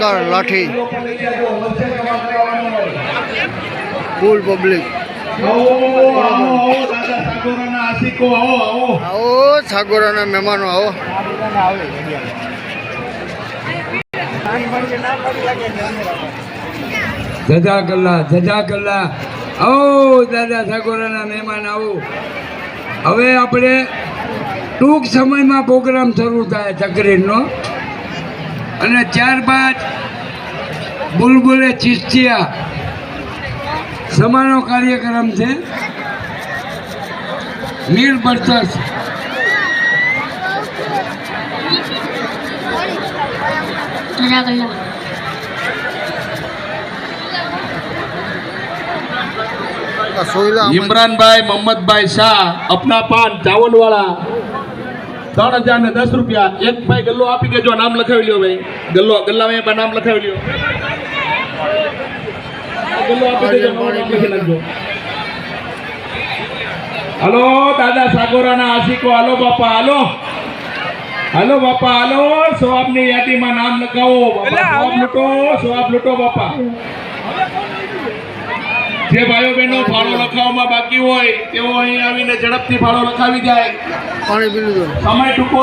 સરકાર, લાઠી. ફૂલ પબ્લિક આવો, સાગોરાના મહેમાનો, આવો. જજા કલ્લા જજા કલ્લા આવો, દાદા સાગોરાના મહેમાન, આવો. હવે આપણે ટૂંક સમયમાં પ્રોગ્રામ શરૂ થાય ચકરીનો અને ત્યારબાદ બુલબુલે ચિસ્તિયા સમાનો કાર્યક્રમ છે. મીર બરતસ. ઇમરાનભાઈ મોહમ્મદભાઈ શાહ અપના પાન ચાવલવાળા. ત્રણ હજાર ને દસ રૂપિયા. એક ભાઈ ગલ્લો આપી દેજો નામ લખાવી લ્યો ભાઈ. ગલ્લો ગલ્લામાં એ નામ લખાવી લ્યો. ગલ્લો આપી દેજો લખી નાખજો. હાલો દાદા સાગોરાના આશિકો હાલો બાપા હાલો. હાલો બાપા હાલો. સોઆબની યાદીમાં નામ લખાવો. બાપા સોઆબ લૂંટો સોઆબ લૂંટો બાપા. જે ભાઈઓ બહેનો ફાળો લખાવવામાં બાકી હોય તેઓ અહીં આવીને ઝડપથી ફાળો લખાવી જાય. સમય ટૂંકો